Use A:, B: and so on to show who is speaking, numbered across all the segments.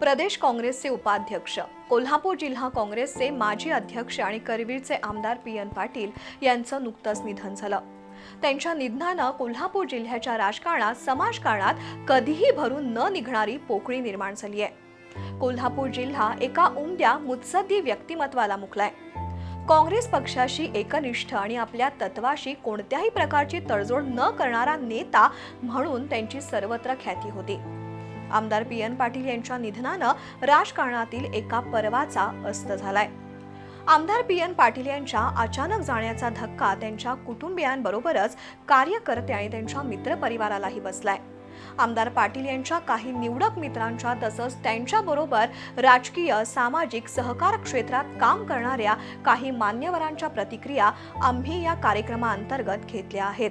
A: प्रदेश काँग्रेसचे उपाध्यक्ष. कोल्हापूर जिल्हा काँग्रेसचे माजी अध्यक्ष आणि करवीरचे आमदार पी एन पाटील यांचं नुकतंच निधन झालं. त्यांच्या निधनानं कोल्हापूर जिल्ह्याच्या राजकारणात समाजकारणात कधीही भरून न निघणारी पोकळी निर्माण झाली आहे कोल्हापूर जिल्हा एका उमद्या मुत्सद्दी व्यक्तिमत्वाला मुकलाय. काँग्रेस पक्षाशी एकनिष्ठ आणि आपल्या तत्वाशी कोणत्याही प्रकारची तडजोड न करणारा नेता म्हणून त्यांची सर्वत्र ख्याती होती. आमदार पी एन पाटील यांच्या निधनानं राजकारणातील एका पर्वाचा अस्त झालाय. आमदार पी एन पाटील यांच्या अचानक जाण्याचा धक्का त्यांच्या कुटुंबियांबरोबरच कार्यकर्ते आणि त्यांच्या मित्रपरिवारालाही बसलाय. आमदार पाटील यांच्या काही निवडक मित्रांच्या तसंच त्यांच्याबरोबर राजकीय सामाजिक सहकार क्षेत्रात काम करणाऱ्या काही मान्यवरांच्या प्रतिक्रिया आम्ही या कार्यक्रमाअंतर्गत घेतल्या आहेत.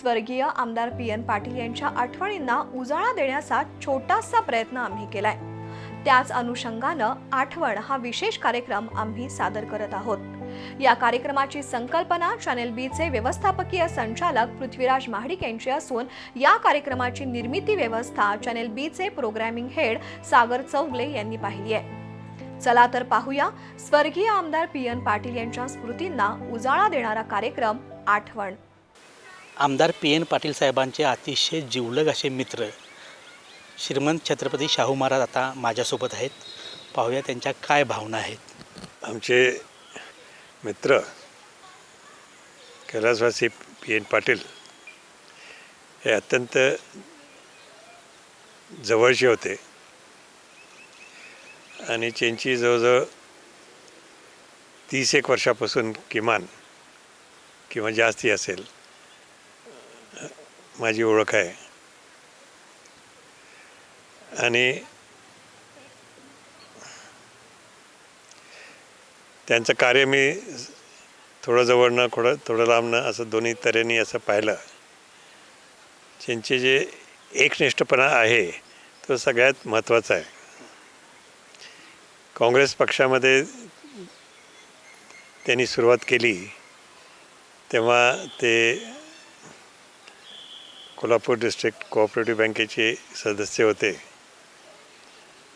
A: स्वर्गीय आमदार पी एन पाटील यांच्या आठवणींना उजाळा देण्याचा छोटासा प्रयत्न आम्ही केलाय. त्याच अनुषंगानं आठवण हा विशेष कार्यक्रम आम्ही सादर करत आहोत. या कार्यक्रमाची संकल्पना चॅनेल बीचे व्यवस्थापकीय संचालक पृथ्वीराज महाडिक यांची असून या कार्यक्रमाची निर्मिती व्यवस्था चॅनेल बीचे प्रोग्रॅमिंग हेड सागर चौगले यांनी पाहिली आहे. चला तर पाहूया स्वर्गीय आमदार पी एन पाटील यांच्या स्मृतींना उजाळा देणारा कार्यक्रम आठवण.
B: आमदार पी एन पाटील साहेबांचे अतिशय जिवलग असे मित्र श्रीमंत छत्रपती शाहू महाराज आता माझ्यासोबत आहेत. पाहूया त्यांच्या काय भावना आहेत.
C: आमचे मित्र कैलासवासी पी एन पाटील हे अत्यंत जवळचे होते आणि त्यांची जवळजवळ तीस एक वर्षापासून किमान किंवा जास्ती असेल. माझी ओळख आहे. आणि त्यांचं कार्य मी थोडं जवळनं थोडं थोडं लांबनं असं दोन्ही तऱ्हेने असं पाहिलं. त्यांचे जे एकनिष्ठपणा आहे तो सगळ्यात महत्त्वाचा आहे. काँग्रेस पक्षामध्ये त्यांनी सुरुवात केली तेव्हा ते कोल्हापूर डिस्ट्रिक्ट कोऑपरेटिव्ह बँकेचे सदस्य होते.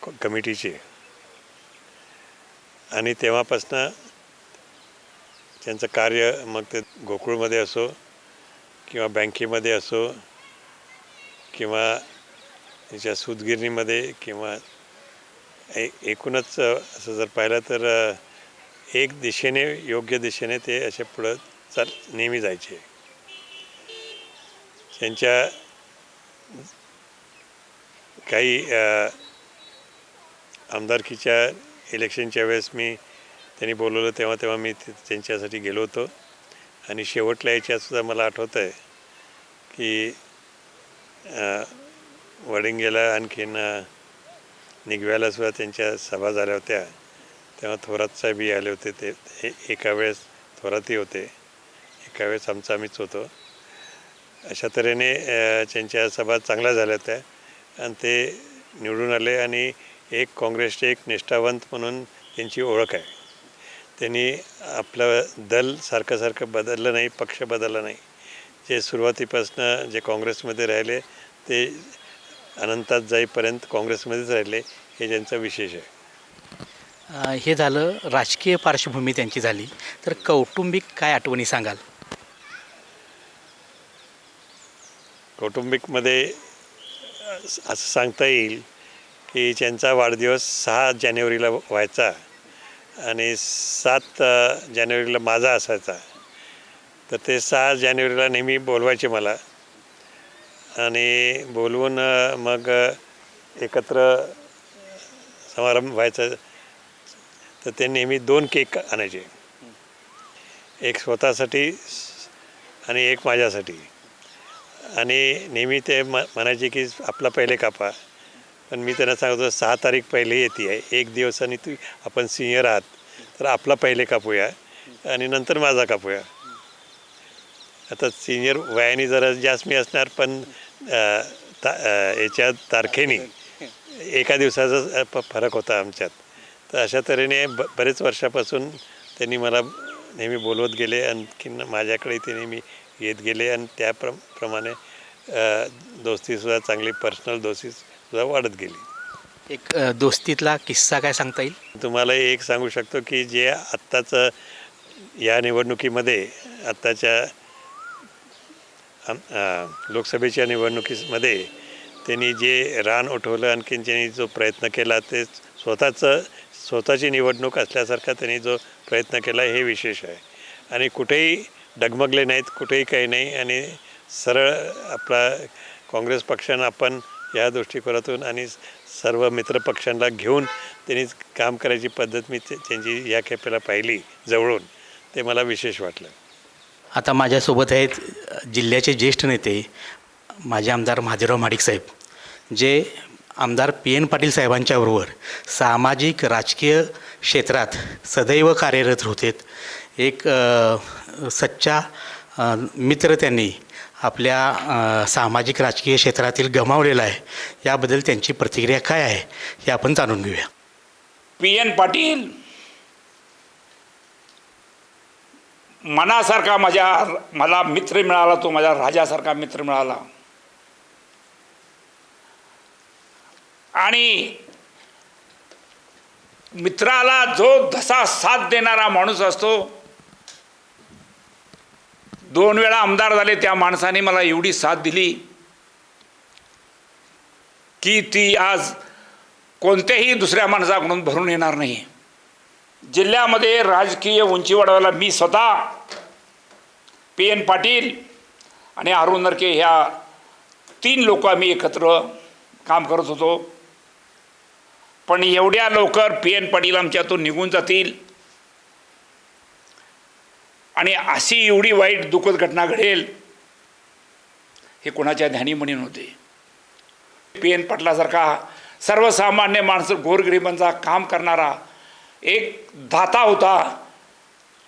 C: क- कमिटीचे. आणि तेव्हापासनं त्यांचं कार्य मग ते गोकुळमध्ये असो किंवा बँकेमध्ये असो किंवा त्याच्या सूतगिरणीमध्ये किंवा ए एकूणच असं जर पाहिलं तर एक दिशेने योग्य दिशेने ते असे पुढं चाल नेहमी जायचे. त्यांच्या काही आमदारकीच्या इलेक्शनच्या वेळेस मी त्यांनी बोलवलं तेव्हा तेव्हा मी त्यांच्यासाठी गेलो होतो. आणि शेवटल्या याच्यातसुद्धा मला आठवतं आहे की वडिंगेला आणखीन निघव्यालासुद्धा त्यांच्या सभा झाल्या होत्या. तेव्हा थोरात साहेबही आले होते. ते एका वेळेस थोरातही होते. एका वेळेस आमचं आम्हीच होतो. अशा तऱ्हेने त्यांच्या सभा चांगल्या झाल्या होत्या आणि ते निवडून आले आणि एक काँग्रेसचे एक निष्ठावंत म्हणून त्यांची ओळख आहे. त्यांनी आपलं दल सारखं सारखं बदललं नाही पक्ष बदलला नाही. जे सुरुवातीपासनं जे काँग्रेसमध्ये राहिले ते अनंतात जाईपर्यंत काँग्रेसमध्येच राहिले हे त्यांचं विशेष आहे.
B: हे झालं राजकीय पार्श्वभूमी त्यांची झाली. तर कौटुंबिक काय आठवणी सांगाल?
C: कौटुंबिकमध्ये असं सांगता येईल की त्यांचा वाढदिवस सहा जानेवारीला व्हायचा आणि सात जानेवारीला माझा असायचा तर ते सहा जानेवारीला नेहमी बोलवायचे मला. आणि बोलवून मग एकत्र समारंभ व्हायचा तर ते नेहमी दोन केक आणायचे. एक स्वतःसाठी आणि एक माझ्यासाठी. आणि नेहमी ते म म्हणायचे की आपला पहिले कापा. पण मी त्यांना सांगतो सहा तारीख पहिले येते. आहे एक दिवस तू आपण सिनियर आहात. तर आपला पहिले कापूया आणि नंतर माझा कापूया. आता सिनियर वयाने जरा जास्त मी असणार पण ता याच्या तारखेने एका दिवसाचा फरक होता आमच्यात. तर अशा तऱ्हेने ब बरेच वर्षापासून त्यांनी मला नेहमी बोलवत गेले. आणखीन माझ्याकडे ते नेहमी येत गेले आणि त्याप्र प्रमाणे अ, दोस्तीसुद्धा चांगली पर्सनल दोस्तीसुद्धा वाढत गेली.
B: एक दोस्तीतला किस्सा काय सांगता येईल?
C: तुम्हाला एक सांगू शकतो की जे आत्ताचं या निवडणुकीमध्ये आत्ताच्या लोकसभेच्या निवडणुकीमध्ये त्यांनी जे रान उठवलं आणखीन त्यांनी जो प्रयत्न केला ते स्वतःचं स्वतःची निवडणूक असल्यासारखा त्यांनी जो प्रयत्न केला हे विशेष आहे. आणि कुठेही डगमगले नाहीत कुठेही काही नाही आणि सरळ आपला काँग्रेस पक्षानं आपण या दृष्टिकोनातून आणि सर्व मित्रपक्षांना घेऊन त्यांनी काम करायची पद्धत मी ते- त्यांची या खेपेला पाहिली जवळून. ते मला विशेष वाटलं.
B: आता माझ्यासोबत आहेत जिल्ह्याचे ज्येष्ठ नेते माझे आमदार महादेवराव माडिक साहेब जे आमदार पी एन पाटील साहेबांच्याबरोबर सामाजिक राजकीय क्षेत्रात सदैव कार्यरत होते एक सच्चा मित्र त्यांनी आपल्या सामाजिक राजकीय क्षेत्रातील गमावलेला आहे. याबद्दल त्यांची प्रतिक्रिया काय आहे हे आपण जाणून घेऊया.
D: पी एन पाटील मनासारखा माझ्या मला मित्र मिळाला तो माझ्या राजासारखा मित्र मिळाला. आणि मित्राला जो धसा साथ देणारा माणूस असतो दोन वेळा आमदार झाले त्या माणसाने मला एवढी साथ दिली की ती आज कोणत्याही दुसऱ्या माणसाकडून भरून येणार नाही. जिल्ह्यामध्ये राजकीय उंची वाढवायला मी स्वतः पी एन पाटील आणि अरुण नरके ह्या तीन लोक आम्ही एकत्र काम करत होतो. पण एवढ्या लवकर पी एन पाटील आमच्यातून निघून जातील आणि अशी एवढी वाईट दुःखद घटना घडेल हे कोणाच्या ध्यानी नव्हते. पी एन पटलासारखा सर्वसामान्य माणसं गोरगरिबांचा काम करणारा एक दाता होता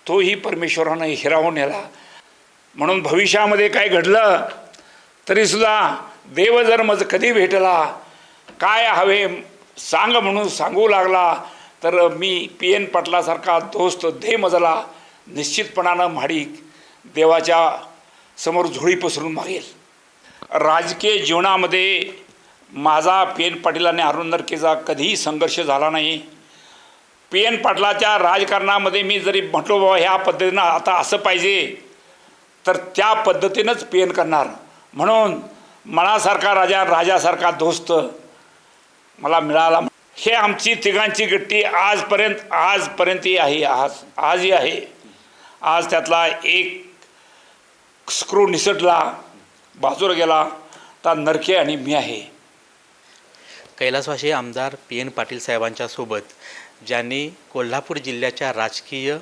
D: तोही परमेश्वरानं हिरावून नेला. म्हणून भविष्यामध्ये काय घडलं तरीसुद्धा देव जर मज कधी भेटला काय हवे सांग म्हणून सांगू लागला तर मी पी एन पाटलासारखा दोस्त दे मजला निश्चितपणानं म्हाडिक देवाच्या समोर झोळी पसरून मागेल. राजकीय जीवनामध्ये माझा पी एन पाटील आणि अरुण नरकेचा कधीही संघर्ष झाला नाही. पी एन पाटलाच्या राजकारणामध्ये मी जरी म्हटलो बाबा ह्या पद्धतीनं आता असं पाहिजे तर त्या पद्धतीनंच पी एन करणार. म्हणून मनासारखा राजा राजासारखा दोस्त मला मिळाला. हे आमची तिघांची गट्टी आजपर्यंत आजपर्यंतही आहे आज आजही आहे. आज त्यातला एक स्क्रू निसटला बाजूला गेला तर नरके आणि मी आहे.
B: कैलासवासी आमदार पी एन पाटील साहेबांच्या सोबत ज्यांनी कोल्हापूर जिल्ह्याच्या राजकीय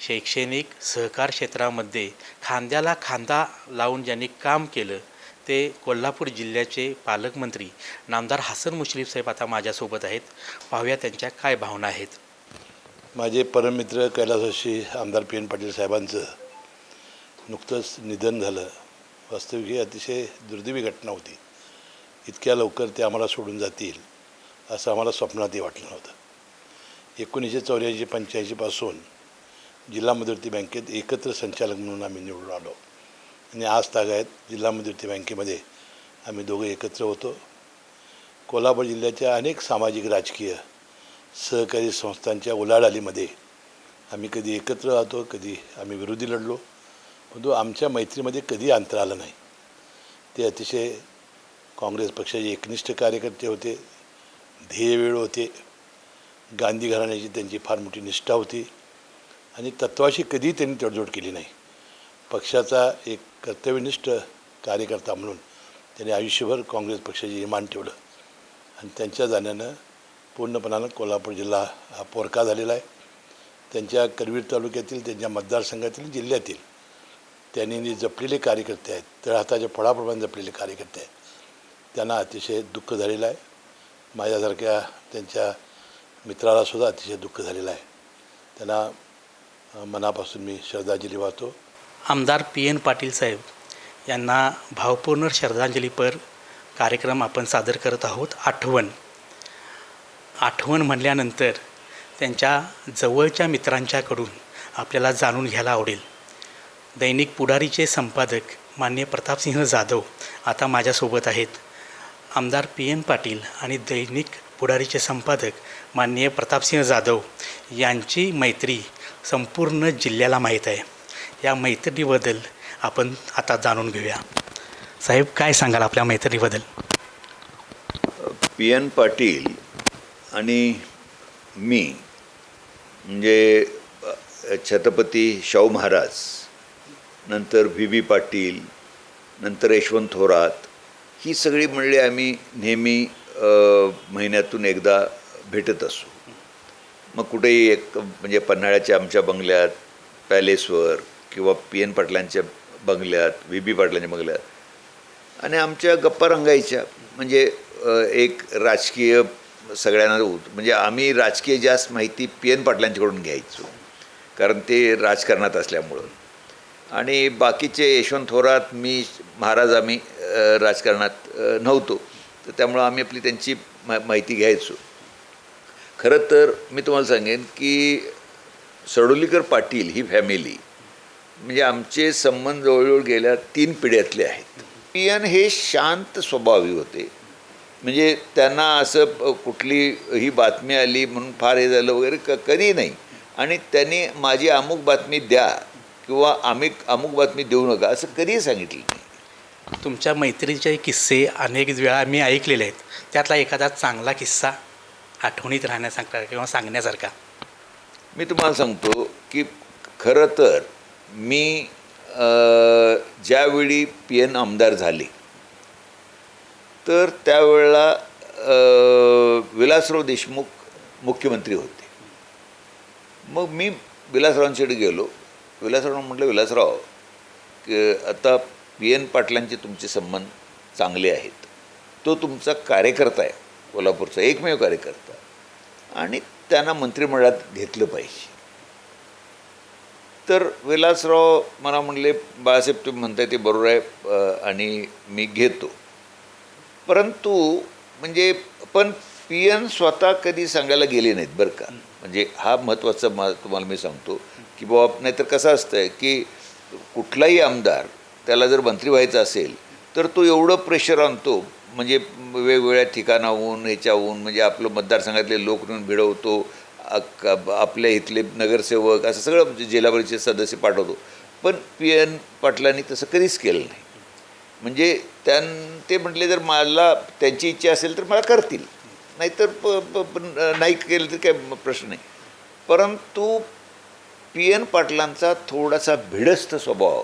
B: शैक्षणिक सहकार क्षेत्रामध्ये खांद्याला खांदा लावून ज्यांनी काम केलं ते कोल्हापूर जिल्ह्याचे पालकमंत्री नामदार हसन मुश्रीफ साहेब आता माझ्यासोबत आहेत. पाहूया त्यांच्या काय भावना आहेत.
E: माझे परममित्र कैलासवासी आमदार पी एन पाटील साहेबांचं नुकतंच निधन झालं. वास्तविक ही अतिशय दुर्दैवी घटना होती. इतक्या लवकर ते आम्हाला सोडून जातील असं आम्हाला स्वप्नातही वाटलं नव्हतं. एकोणीसशे चौऱ्याऐंशी पंच्याऐंशीपासून जिल्हा मध्यवर्ती बँकेत एकत्र संचालक म्हणून आम्ही निवडून आलो. आणि आज तागायत जिल्हा मध्यवर्ती बँकेमध्ये आम्ही दोघं एकत्र होतो. कोल्हापूर जिल्ह्याच्या अनेक सामाजिक राजकीय सहकारी संस्थांच्या उलाढालीमध्ये आम्ही कधी एकत्र राहतो कधी आम्ही विरोधी लढलो परंतु आमच्या मैत्रीमध्ये कधी अंतर आलं नाही. ते अतिशय काँग्रेस पक्षाचे एकनिष्ठ कार्यकर्ते होते ध्येयवेळ होते गांधी घराण्याची त्यांची फार मोठी निष्ठा होती आणि तत्वाशी कधीही त्यांनी तडजोड केली नाही. पक्षाचा एक कर्तव्यनिष्ठ कार्यकर्ता म्हणून त्यांनी आयुष्यभर काँग्रेस पक्षाचे इमान ठेवलं आणि त्यांच्या जाण्यानं पूर्णपणानं कोल्हापूर जिल्हा हा पोरका झालेला आहे. त्यांच्या करवीर तालुक्यातील त्यांच्या मतदारसंघातील जिल्ह्यातील त्यांनी जे जपलेले कार्यकर्ते आहेत तळहाताच्या फळाप्रमाणे जपलेले कार्यकर्ते आहेत त्यांना अतिशय दुःख झालेलं आहे. माझ्यासारख्या त्यांच्या मित्रालासुद्धा अतिशय दुःख झालेलं आहे. त्यांना मनापासून मी श्रद्धांजली वाहतो.
B: आमदार पी एन पाटील साहेब यांना भावपूर्ण श्रद्धांजलीपर कार्यक्रम आपण सादर करत आहोत. आठवण. आठवण म्हणल्यानंतर त्यांच्या जवळच्या मित्रांच्याकडून आपल्याला जाणून घ्यायला आवडेल. दैनिक पुढारीचे संपादक मान्य प्रतापसिंह जाधव आता माझ्यासोबत आहेत. आमदार पी एन पाटील आणि दैनिक पुढारीचे संपादक माननीय प्रतापसिंह जाधव यांची मैत्री संपूर्ण जिल्ह्याला माहीत आहे. या मैत्रीबद्दल आपण आता जाणून घेऊया. साहेब काय सांगाल आपल्या मैत्रीबद्दल?
F: पी एन पाटील आणि मी म्हणजे छत्रपती शाहू महाराज नंतर व्ही. बी पाटील नंतर यशवंत थोरात ही सगळी मंडळी आम्ही नेहमी महिन्यातून एकदा भेटत असू. मग कुठेही एक म्हणजे पन्हाळ्याच्या आमच्या बंगल्यात पॅलेसवर किंवा पी. एन. पाटलांच्या बंगल्यात व्ही. बी पाटलांच्या बंगल्यात आणि आमच्या गप्पा रंगायच्या. म्हणजे एक राजकीय सगळ्यांना म्हणजे आम्ही राजकीय जास्त माहिती पी एन पाटलांच्याकडून घ्यायचो कारण ते राजकारणात असल्यामुळं. आणि बाकीचे यशवंत थोरात मी महाराज आम्ही राजकारणात नव्हतो. तर त्यामुळं आम्ही आपली त्यांची मा माहिती घ्यायचो. खरं तर मी तुम्हाला सांगेन की सडोलीकर पाटील ही फॅमिली म्हणजे आमचे संबंध जवळजवळ गेल्या तीन पिढ्यातले आहेत. पी एन हे शांत स्वभावी होते. म्हणजे त्यांना असं कुठली ही बातमी आली म्हणून फार हे झालं वगैरे क कधी नाही. आणि त्यांनी माझी अमुक बातमी द्या किंवा आम्ही अमुक बातमी देऊ नका असं कधीही सांगितलं नाही.
B: तुमच्या मैत्रीचे किस्से अनेक वेळा मी ऐकलेले आहेत. त्यातला एखादा चांगला किस्सा आठवणीत राहण्यासारखा किंवा सांगण्यासारखा.
F: मी तुम्हाला सांगतो की खरं तर मी ज्यावेळी पी एन आमदार झाले तर त्यावेळेला विलासराव देशमुख मुख्यमंत्री होते. मग मी विलासरावांकडे गेलो. विलासराव म्हटलं विलासराव की आता पी एन पाटलांचे तुमचे संबंध चांगले आहेत. तो तुमचा कार्यकर्ता आहे कोल्हापूरचा एकमेव कार्यकर्ता. आणि त्यांना मंत्रिमंडळात घेतलं पाहिजे. तर विलासराव मला म्हणले बाळासाहेब तुम्ही म्हणताय ते बरोबर आहे आणि मी घेतो. परंतु म्हणजे पण पी एन स्वतः कधी सांगायला गेले नाहीत बरं का. म्हणजे हा महत्त्वाचा मा तुम्हाला मी सांगतो की बाबा नाहीतर कसं असतं की कुठलाही आमदार त्याला जर मंत्री व्हायचं असेल तर तो एवढं प्रेशर आणतो म्हणजे वेगवेगळ्या ठिकाणाहून ह्याच्याहून म्हणजे आपलं मतदारसंघातले लोक नेऊन भिडवतो आपल्या इथले नगरसेवक असं सगळं म्हणजे जिल्हा परिषद सदस्य पाठवतो. पण पी एन पाटलांनी तसं कधीच केलं नाही. म्हणजे त्यां ते म्हटले जर मला त्यांची इच्छा असेल तर मला करतील. नाहीतर प नाही केलं तर काय प्रश्न नाही. परंतु पी एन पाटलांचा थोडासा भिडस्त स्वभाव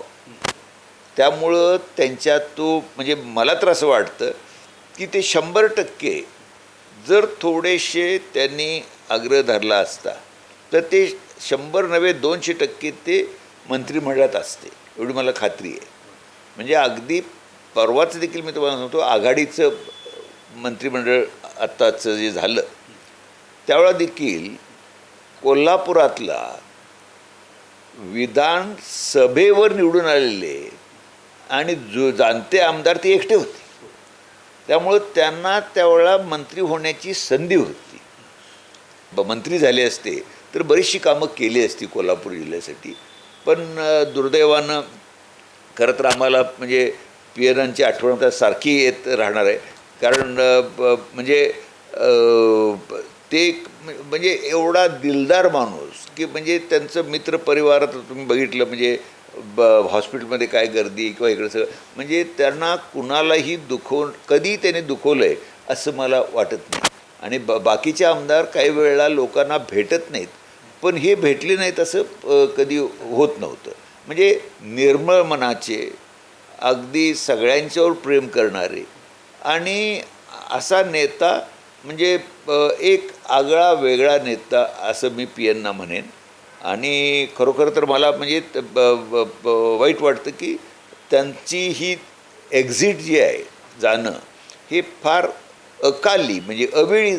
F: त्यामुळं त्यांच्यात तो म्हणजे मला तर असं वाटतं की ते शंभर टक्के जर थोडेसे त्यांनी आग्रह धरला असता तर ते शंभर नव्हे दोनशे टक्के ते मंत्रिमंडळात असते एवढी मला खात्री आहे. म्हणजे अगदी परवाचं देखील मी तुम्हाला सांगतो आघाडीचं मंत्रिमंडळ आत्ताचं जे झालं त्यावेळा देखील कोल्हापुरातला विधानसभेवर निवडून आलेले आणि जो जाणते आमदार ते एकटे होते. त्यामुळं त्यांना त्यावेळा मंत्री होण्याची संधी होती. ब मंत्री झाले असते तर बरीचशी कामं केली असती कोल्हापूर जिल्ह्यासाठी. पण दुर्दैवानं खरं तर आम्हाला म्हणजे पियरांची आठवण आता सारखी येत राहणार आहे. कारण ब- म्हणजे ते म्हणजे एवढा दिलदार माणूस की म्हणजे त्यांचं मित्रपरिवारात तुम्ही बघितलं म्हणजे ब हॉस्पिटलमध्ये काय गर्दी किंवा इकडं सगळं. म्हणजे त्यांना कुणालाही दुखवून कधी त्याने दुखवलं आहे असं मला वाटत नाही. आणि ब बाकीचे आमदार काही वेळेला लोकांना भेटत नाहीत. पण हे भेटले नाहीत असं कधी होत नव्हतं. म्हणजे निर्मळ मनाचे अगदी सगळ्यांच्यावर प्रेम करणारे. आणि असा नेता म्हणजे एक आगळा वेगळा नेता असं मी पी एनना म्हणेन. आणि खरोखर तर मला म्हणजे त- ब- ब- ब- वाईट वाटतं की त्यांची ही एक्झिट जी आहे जाणं हे फार अकाली म्हणजे अवेळी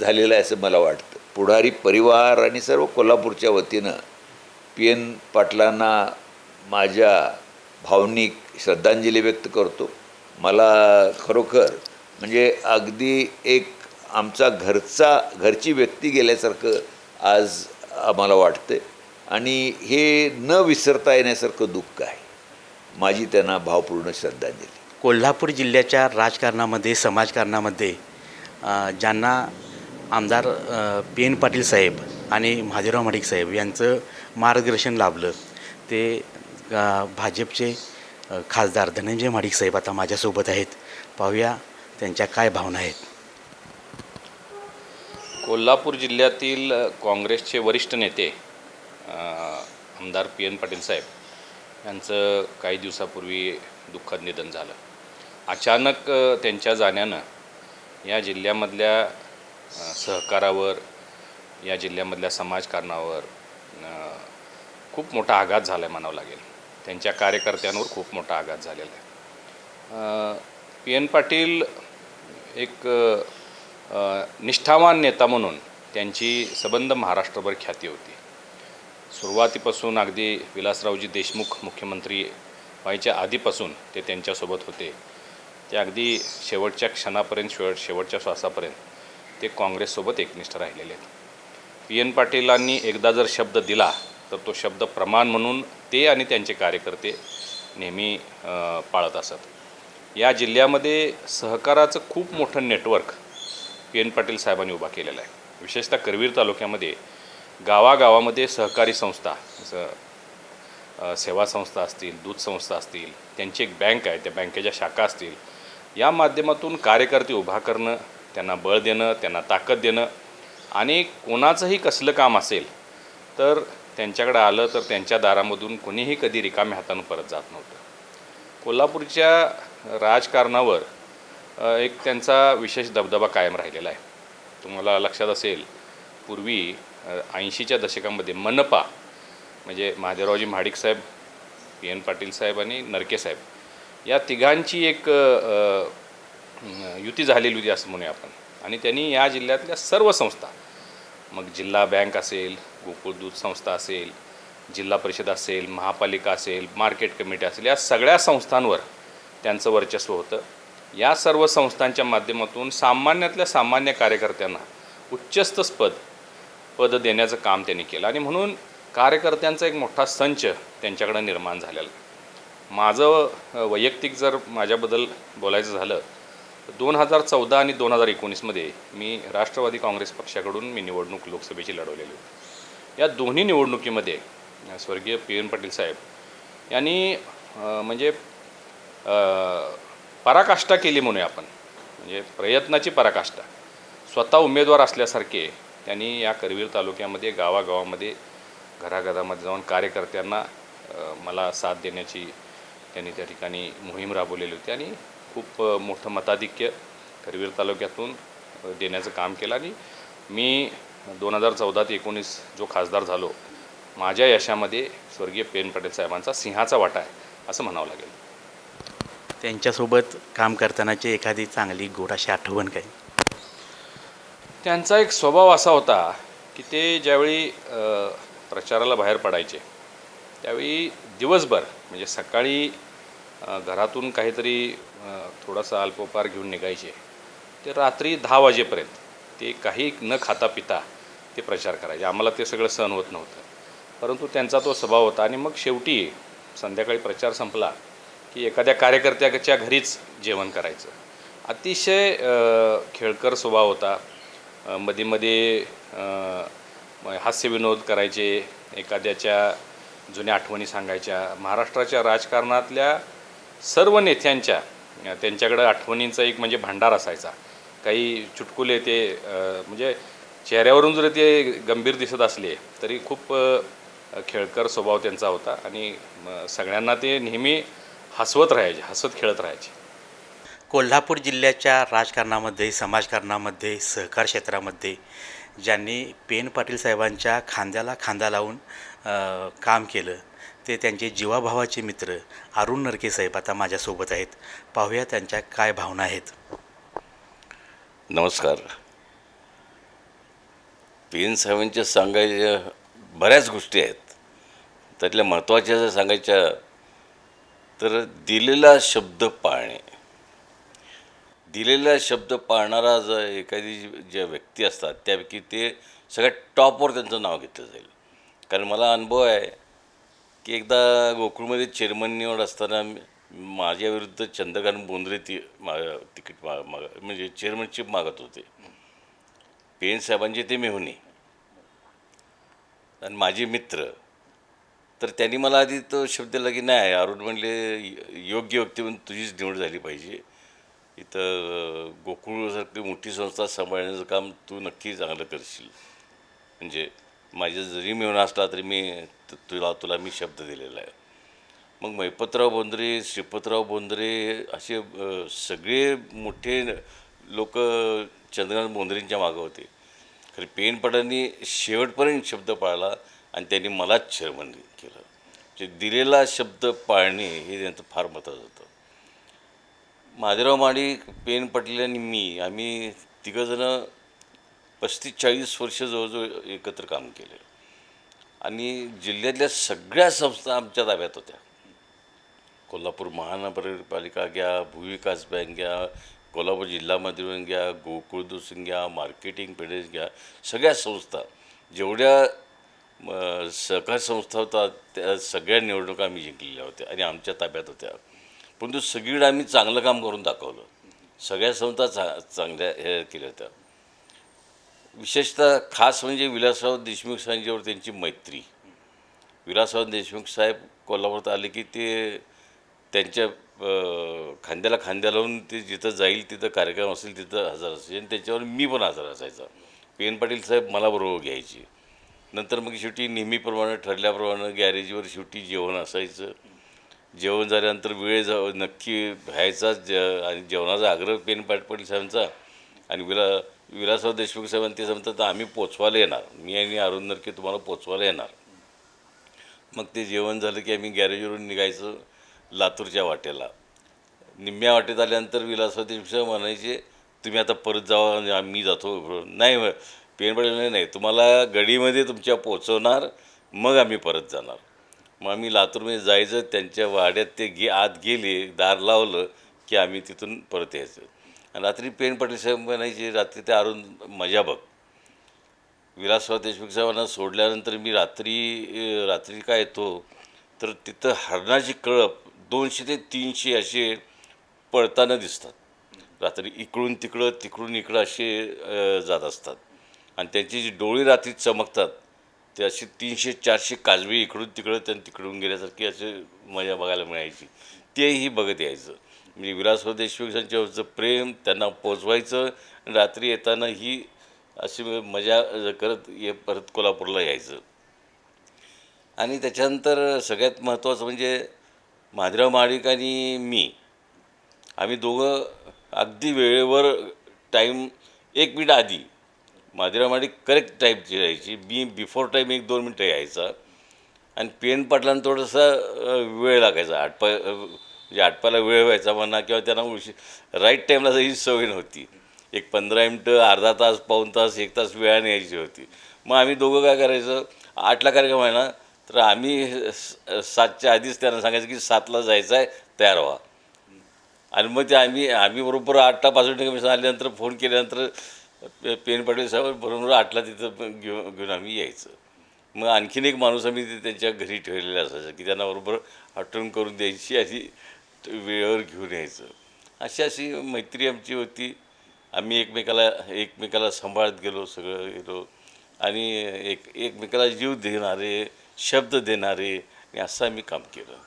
F: झालेलं आहे असं मला वाटतं. पुढारी परिवार आणि सर्व कोल्हापूरच्या वतीनं पी एन पाटलांना माझ्या भावनिक श्रद्धांजली व्यक्त करतो. मला खरोखर म्हणजे अगदी एक आमचा घरचा घरची व्यक्ती गेल्यासारखं आज आम्हाला वाटतं आणि हे न विसरता येण्यासारखं दुःख आहे. माझी त्यांना भावपूर्ण श्रद्धांजली.
B: कोल्हापूर जिल्ह्याच्या राजकारणामध्ये समाजकारणामध्ये ज्यांना आमदार पी एन पाटील साहेब आणि महादेवराव माडिक साहेब यांचं मार्गदर्शन लाभलं ते भाजपचे खासदार धनंजय माडिक साहेब आता माझ्यासोबत आहेत. पाहूया त्यांच्या काय भावना आहेत.
G: कोल्हापूर जिल्ह्यातील काँग्रेसचे वरिष्ठ नेते आमदार पी एन पाटील साहेब यांचं काही दिवसापूर्वी दुःखद निधन झालं. अचानक त्यांच्या जाण्यानं या जिल्ह्यामधल्या सहकारावर या जिल्ह्यामधल्या समाजकारणावर खूप मोठा आघात झाला आहे म्हणावं लागेल. त्यांच्या कार्यकर्त्यांवर खूप मोठा आघात झालेला आहे. पी एन पाटील एक निष्ठावान नेता म्हणून त्यांची सबंध महाराष्ट्रभर ख्याती होती. सुरुवातीपासून अगदी विलासरावजी देशमुख मुख्यमंत्री व्हायच्या आधीपासून ते त्यांच्यासोबत होते. ते अगदी शेवटच्या क्षणापर्यंत शेवट शेवटच्या श्वासापर्यंत ते काँग्रेससोबत एकनिष्ठ राहिलेले आहेत. पी एन पाटीलांनी एकदा जर शब्द दिला तर तो शब्द प्रमाण म्हणून ते आणि त्यांचे कार्यकर्ते नेहमी पाळत असत. या जिल्ह्यामध्ये सहकाराचं खूप मोठं नेटवर्क पी एन पाटील साहेबांनी उभा केलेला आहे. विशेषतः करवीर तालुक्यामध्ये गावागावामध्ये सहकारी संस्था जसं सेवा संस्था असतील दूध संस्था असतील त्यांची एक बँक आहे त्या बँकेच्या शाखा असतील या माध्यमातून कार्यकर्ते उभा करणं त्यांना बळ देणं त्यांना ताकद देणं आणि कोणाचंही कसलं काम असेल तर त्यांच्याकडे आलं तर त्यांच्या दारामधून कोणीही कधी रिकाम्या हातानं परत जात नव्हतं. कोल्हापूरच्या राजकारणावर एक त्यांचा विशेष दबदबा कायम राहिलेला आहे. तुम्हाला लक्षात असेल पूर्वी ऐंशीच्या दशकामध्ये मनपा म्हणजे महादेवरावजी महाडिक साहेब पी एन पाटील साहेब आणि नरके साहेब या तिघांची एक युती झालेली होती असं म्हणूया आपण. आणि त्यांनी या जिल्ह्यातल्या सर्व संस्था मग जिल्हा बँक असेल गोकुळ दूध संस्था असेल जिल्हा परिषद असेल महापालिका असेल मार्केट कमिटी असेल या सगळ्या संस्थांवर त्यांचं वर्चस्व होतं. या सर्व संस्थांच्या माध्यमातून सामान्यातल्या सामान्य कार्यकर्त्यांना उच्चस्तस्पद पद देण्याचं काम त्यांनी केलं. आणि म्हणून कार्यकर्त्यांचा एक मोठा संच त्यांच्याकडं निर्माण झालेला माझं वैयक्तिक जर माझ्याबद्दल बोलायचं झालं तर दोन हजार चौदा आणि दोन हजार एकोणीसमध्ये मी राष्ट्रवादी काँग्रेस पक्षाकडून मी निवडणूक लोकसभेची लढवलेली होती. या दोन्ही निवडणुकीमध्ये स्वर्गीय पी एन पाटील साहेब यांनी म्हणजे पराकाष्ठा केली म्हणूया आपण. म्हणजे प्रयत्नाची पराकाष्ठा. स्वतः उमेदवार असल्यासारखे त्यांनी या करवीर तालुक्यामध्ये गावागावामध्ये घराघरामध्ये जाऊन कार्यकर्त्यांना मला साथ देण्याची त्यांनी त्या ठिकाणी मोहीम राबवलेली होती आणि खूप मोठं मताधिक्य करवीर तालुक्यातून देण्याचं काम केलं. आणि मी दोन हजार चौदा ते एकोणीस जो खासदार झालो माझ्या यशामध्ये स्वर्गीय पेन पटेल साहेबांचा सिंहाचा वाटा आहे असं म्हणावं लागेल.
B: त्यांच्यासोबत काम करतानाची एखादी चांगली गोड अशी आठवण काय?
G: त्यांचा एक स्वभाव असा होता की ते ज्यावेळी प्रचाराला बाहेर पडायचे त्यावेळी दिवसभर म्हणजे सकाळी घरातून काहीतरी थोडासा अल्पोपार घेऊन निघायचे ते रात्री दहा वाजेपर्यंत. ते काही न खाता पिता ते प्रचार करायचे. आम्हाला ते सगळं सहन होत नव्हतं. परंतु त्यांचा तो स्वभाव होता आणि मग शेवटी संध्याकाळी प्रचार संपला की एखाद्या कार्यकर्त्याच्या घरीच जेवण करायचं. अतिशय खेळकर स्वभाव होता. मध्ये मध्ये हास्यविनोद करायचे एखाद्याच्या जुन्या आठवणी सांगायच्या. महाराष्ट्राच्या राजकारणातल्या सर्व नेत्यांच्या त्यांच्याकडं आठवणींचा एक म्हणजे भांडार असायचा. काही चुटकुले ते म्हणजे चेहऱ्यावरून जर ते गंभीर दिसत असले तरी खूप खेळकर स्वभाव त्यांचा होता आणि सगळ्यांना ते नेहमी हसवत राहायचे हसत खेळत राहायचे.
B: कोल्हापूर जिल्ह्याच्या राजकारणामध्ये समाजकारणामध्ये सहकार क्षेत्रामध्ये ज्यांनी पेन पाटील साहेबांच्या खांद्याला खांदा लावून काम केलं ते त्यांचे जीवाभावाचे मित्र अरुण नरके साहेब आता माझ्यासोबत आहेत. पाहूया त्यांच्या काय भावना आहेत.
H: नमस्कार. पी एन साहेबांच्या सांगायच्या बऱ्याच गोष्टी आहेत. त्यातल्या महत्त्वाच्या जर सांगायच्या तर दिलेला शब्द पाळणे. दिलेला शब्द पाळणारा जर एखादी जी- ज्या व्यक्ती असतात त्यापैकी ते सगळ्यात टॉपवर त्यांचं नाव घेतलं जाईल. कारण मला अनुभव आहे की एकदा गोकुळमध्ये चेअरमन निवड असताना माझ्याविरुद्ध माझ्या विरुद्ध चंद्रकांत बोंद्रे ती मा तिकीट मा माग म्हणजे चेअरमनशिप मागत होते. पी एन साहेबांचे ते मेहुणे. आणि माझे मित्र. तर त्यांनी मला आधी तो शब्द दिला की नाही अरुण म्हणले योग्य व्यक्ती म्हणून तुझीच निवड झाली पाहिजे. इथं गोकुळसारखी मोठी संस्था सांभाळण्याचं काम तू नक्की चांगलं करशील. म्हणजे माझ्या जरी मिळून असला तरी मी तुला तुला मी शब्द दिलेला आहे. मग मैपतराव बोंद्रे श्रीपतराव बोंद्रे असे सगळे मोठे लोक चंद्रकांत बोंद्रेंच्या मागं होते. खरे पेनपटांनी शेवटपर्यंत शब्द पाळला आणि त्यांनी मलाच चेअरमन केलं. जे दिलेला शब्द पाळणे हे त्यांचं फार महत्त्वाचं होतं. महादेवराव माडी पेन पटले आणि मी आम्ही तिघंजणं पस्तीस चाळीस वर्ष जवळजवळ एकत्र काम केले. आणि जिल्ह्यातल्या सगळ्या संस्था आमच्या ताब्यात होत्या. कोल्हापूर महानगरपालिका घ्या भूविकास बँक घ्या कोल्हापूर जिल्हा मध्यवर्ती घ्या गोकुळ दुसिंग घ्या मार्केटिंग पेडेस घ्या सगळ्या संस्था जेवढ्या सहकार संस्था होता त्या सगळ्या निवडणुका आम्ही जिंकलेल्या होत्या आणि आमच्या ताब्यात होत्या. परंतु सगळीकडे आम्ही चांगलं काम करून दाखवलं. सगळ्या संस्था चा चांगल्या हे केल्या होत्या. विशेषतः खास म्हणजे विलासराव देशमुख साहेबांच्यावर त्यांची मैत्री. विलासराव देशमुख साहेब कोल्हापुरात आले की ते त्यांच्या खांद्याला खांद्या लावून ते जिथं जाईल तिथं कार्यक्रम असेल तिथं हजर असेल आणि त्याच्यावर मी पण हजर असायचा. पी एन पाटील साहेब मला बरोबर घ्यायची. नंतर मग शेवटी नेहमीप्रमाणे ठरल्याप्रमाणे गॅरेजवर शेवटी जेवण असायचं. जेवण झाल्यानंतर वेळ जा नक्की व्हायचा ज आणि जेवणाचा आग्रह पेन पाट पाटील साहेबांचा आणि विला विलासराव देशमुख साहेबांनी ते सांगतात आम्ही पोचवायला येणार. मी आणि अरुण नरके तुम्हाला पोचवायला येणार. मग ते जेवण झालं की आम्ही गॅरेजवरून निघायचं. लातूरच्या वाटेला. निम्म्या वाटेत आल्यानंतर विलासवती म्हणायचे तुम्ही आता परत जावा आम्ही- मी जातो. नाही पेन नाही तुम्हाला गडीमध्ये तुमच्या पोचवणार मग आम्ही परत जाणार. मग आम्ही लातूरमध्ये जायचं त्यांच्या वाड्यात ते गे आत गेले दार लावलं की आम्ही तिथून परत यायचं. आणि रात्री पेन पटेल साहेब म्हणायचे रात्री ते अरुण मजा बघ. विलासराव देशमुख साहेबांना सोडल्यानंतर मी रात्री रात्री काय येतो? तर तिथं हरणाची कळप दोनशे ते तीनशे असे पळताना दिसतात. रात्री इकडून तिकडं तिकडून इकडं असे जात असतात. आणि त्यांची जी डोळी रात्री चमकतात ते असे तीनशे चारशे काजवी इकडून तिकडं त्यांनी तिकडून गेल्यासारखी असे मजा बघायला मिळायची. तेही बघत यायचं. म्हणजे विलासराव देशमुख यांच्यावरचं प्रेम त्यांना पोचवायचं आणि रात्री येताना ही अशी मजा करत ये परत कोल्हापूरला यायचं. आणि त्याच्यानंतर सगळ्यात महत्त्वाचं म्हणजे महादेवराव महाडिक आणि मी आम्ही दोघं अगदी वेळेवर टाईम एक मिनिट आधी महादेवराव महाडिक करेक्ट टाईपची यायची मी बिफोर टाईम एक दोन मिनटं यायचा. आणि पेन पाटलांना थोडासा वेळ लागायचा. आटपा म्हणजे आटपायला वेळ व्हायचा म्हणा किंवा त्यांना उशी राईट टाईमला ही सवय नव्हती. एक पंधरा मिनटं अर्धा तास पाऊण तास एक तास वेळाने यायची होती. मग आम्ही दोघं काय करायचं? आठला कार्यक्रम आहे ना तर आम्ही स- सातच्या आधीच त्यांना सांगायचं की सातला जायचं आहे तयार व्हा. आणि मग ते आम्ही आम्ही बरोबर आठला पासून कमिशन आल्यानंतर फोन केल्यानंतर पेन पाटील साहेब बरोबर आठला तिथं घेऊन घेऊन आम्ही यायचं. मग आणखीन एक माणूस आम्ही ते त्यांच्या घरी ठेवलेला असायचा की त्यांना बरोबर आठवण करून द्यायची अशी वेळेवर घेऊन यायचं. अशी अशी मैत्री आमची होती. आम्ही एकमेकाला एकमेकाला सांभाळत गेलो सगळं गेलो. आणि एक एकमेकाला जीव देणारे शब्द देणारे आणि असं आम्ही काम केलं.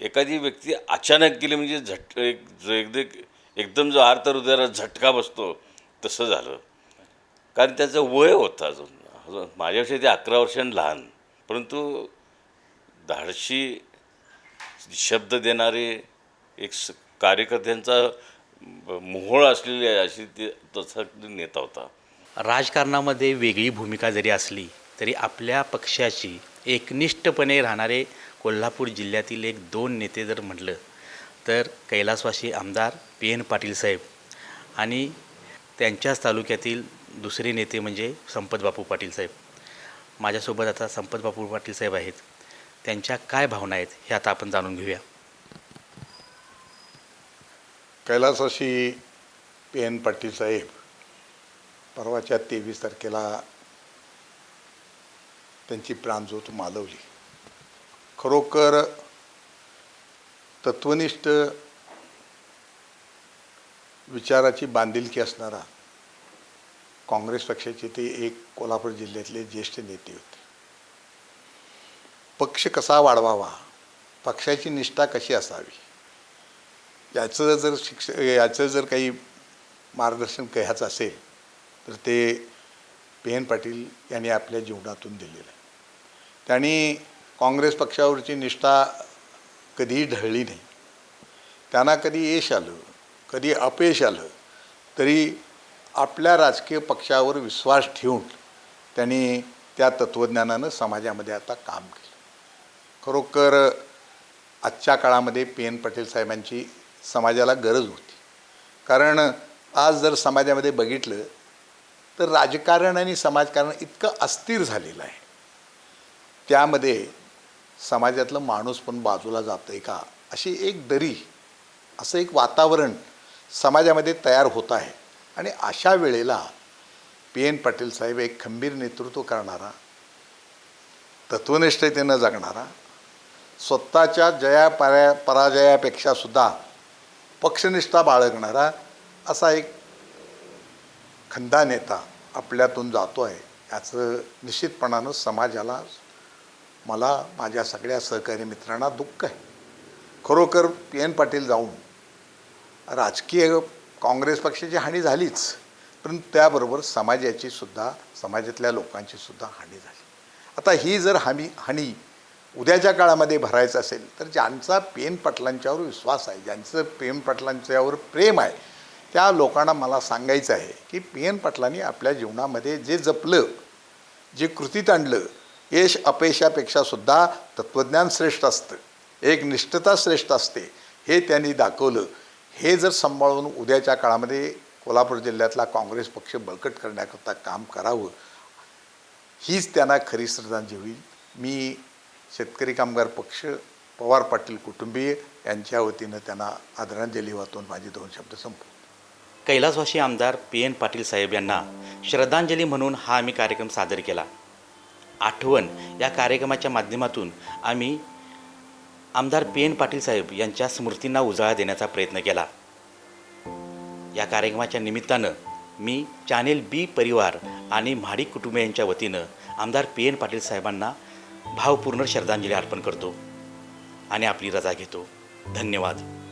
H: एखादी व्यक्ती अचानक गेली म्हणजे झट एक जो एकदम एकदम जो आर्त हृदयाला झटका बसतो तसं झालं. कारण त्याचं वय होतं अजून. अजून माझ्यापेक्षा ते अकरा वर्षांनी लहान. परंतु धाडशी शब्द देणारे एक स कार्यकर्त्यांचा मोहोळ असलेली अशी ते तसा नेता होता.
B: राजकारणामध्ये वेगळी भूमिका जरी असली तरी आपल्या पक्षाची एकनिष्ठपणे राहणारे कोल्हापूर जिल्ह्यातील एक दोन नेते जर म्हटलं तर कैलासवासी आमदार पी एन पाटील साहेब आणि त्यांच्याच तालुक्यातील दुसरे नेते म्हणजे संपत बापू पाटील साहेब. माझ्यासोबत आता संपत बापू पाटील साहेब आहेत. त्यांच्या काय भावना आहेत हे आता आपण जाणून घेऊया.
I: कैलासवासी पी एन पाटील साहेब परवाच्या तेवीस तारखेला त्यांची प्राणज्योत मालवली. खरोखर तत्वनिष्ठ विचाराची बांधिलकी असणारा काँग्रेस पक्षाचे ते एक कोल्हापूर जिल्ह्यातले ज्येष्ठ नेते होते. पक्ष कसा वाढवावा पक्षाची निष्ठा कशी असावी याचं जर शिक्ष याचं जर काही मार्गदर्शन घ्यायचं असेल तर ते पी एन पाटील यांनी आपल्या जीवनातून दिलेलं आहे. त्यांनी काँग्रेस पक्षावरची निष्ठा कधीही ढळली नाही. त्यांना कधी यश आलं कधी अपयश आलं तरी आपल्या राजकीय पक्षावर विश्वास ठेवून त्यांनी त्या तत्त्वज्ञानानं समाजामध्ये आता काम केलं. खरोखर आजच्या काळामध्ये पी एन पाटील साहेबांची समाजाला गरज होती. कारण आज जर समाजामध्ये बघितलं तर राजकारण आणि समाजकारण इतकं अस्थिर झालेलं आहे. त्यामध्ये समाजातलं माणूस पण बाजूला जातं आहे का? अशी एक दरी असं एक वातावरण समाजामध्ये तयार होत आहे. आणि अशा वेळेला पी एन पाटील साहेब एक खंबीर नेतृत्व करणारा तत्वनिष्ठतेनं जगणारा स्वतःच्या जया परा पराजयापेक्षा सुद्धा पक्षनिष्ठा बाळगणारा असा एक खंदा नेता आपल्यातून जातो आहे याचं निश्चितपणानं समाजाला मला माझ्या सगळ्या सहकारी मित्रांना दुःख आहे. खरोखर पी एन पाटील जाऊन राजकीय काँग्रेस पक्षाची हानी झालीच परंतु त्याबरोबर समाजाची सुद्धा समाजातल्या लोकांची सुद्धा हानी झाली. आता ही जर हानी हानी उद्याच्या काळामध्ये भरायचं असेल तर ज्यांचा पी एन पाटलांच्यावर विश्वास आहे ज्यांचं पी एन पाटलांच्यावर प्रेम आहे त्या लोकांना मला सांगायचं आहे की पी एन पाटलांनी आपल्या जीवनामध्ये जे जपलं जे कृतीत आणलं यश अपयशापेक्षा सुद्धा तत्त्वज्ञान श्रेष्ठ असतं. एक निष्ठता श्रेष्ठ असते. हे त्यांनी दाखवलं. हे जर सांभाळून उद्याच्या काळामध्ये कोल्हापूर जिल्ह्यातला काँग्रेस पक्ष बळकट करण्याकरता काम करावं हीच त्यांना खरी श्रद्धांजली होईल. मी शेतकरी कामगार पक्ष पवार पाटील कुटुंबीय यांच्या वतीनं त्यांना आदरांजली वाहतून माझे दोन शब्द संपवतो.
B: कैलासवासी आमदार पी एन पाटील साहेब यांना श्रद्धांजली म्हणून हा आम्ही कार्यक्रम सादर केला. आठवण या कार्यक्रमाच्या माध्यमातून आम्ही आमदार पी एन पाटील साहेब यांच्या स्मृतींना उजाळा देण्याचा प्रयत्न केला. या कार्यक्रमाच्या निमित्तानं मी चॅनेल बी परिवार आणि म्हाडिक कुटुंबियांच्या वतीनं आमदार पी एन पाटील साहेबांना भावपूर्ण श्रद्धांजली अर्पण करतो आणि आपली रजा घेतो. धन्यवाद.